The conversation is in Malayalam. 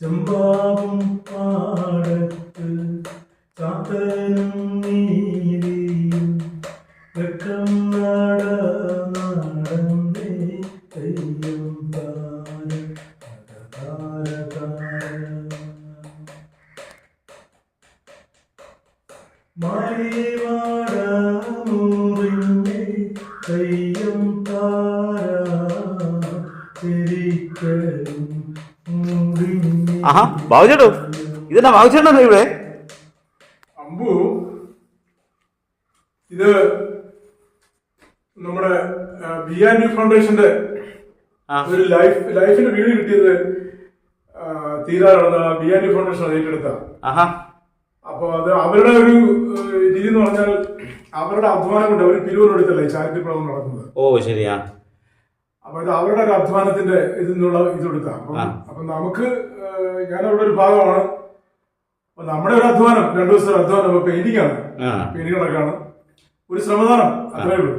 ചെമ്പാവും പാടത്ത് ചാത്തനും നീതിയും വെക്കം മാറിവാട മൂറിഞ്ഞേ തെയ്യം താര മൂറിഞ്ഞേ ആഹാ ബാബുചേട്ടോ ഇതെന്നാ ബാബുചേട്ടനാ ഇവിടെ? അമ്പു ഇത് നമ്മുടെ ബി ഫൗണ്ടേഷന്റെ ഒരു ലൈഫ് ലൈഫിന് വീട് കിട്ടിയത് തീരാറാണ് ബി ആൻഡ് ബി ഫൗണ്ടേഷൻ ഏറ്റെടുത്ത. അപ്പൊ അത് അവരുടെ ഒരു രീതി എന്ന് പറഞ്ഞാൽ അവരുടെ അധ്വാനം കൊണ്ട് അവർ പിരിവിലെടുത്തല്ലേ ചാരിറ്റി പ്രവർത്തനം നടക്കുന്നത്? ഓ ശരിയാ. അപ്പൊ ഇത് അവരുടെ ഒരു അധ്വാനത്തിന്റെ ഇതിൽ നിന്നുള്ള ഇതെടുക്കാം അപ്പം അപ്പൊ നമുക്ക് ഞാനവിടെ ഞാൻ അവരുടെ ഒരു ഭാഗമാണ്. അപ്പൊ നമ്മുടെ ഒരു അധ്വാനം രണ്ടു ദിവസം അധ്വാനം പെയിന്റിംഗ് ആണ് പെയിന്റിംഗ് നടക്കാണ് ഒരു ശ്രമദാനം അത്രേ ഉള്ളൂ.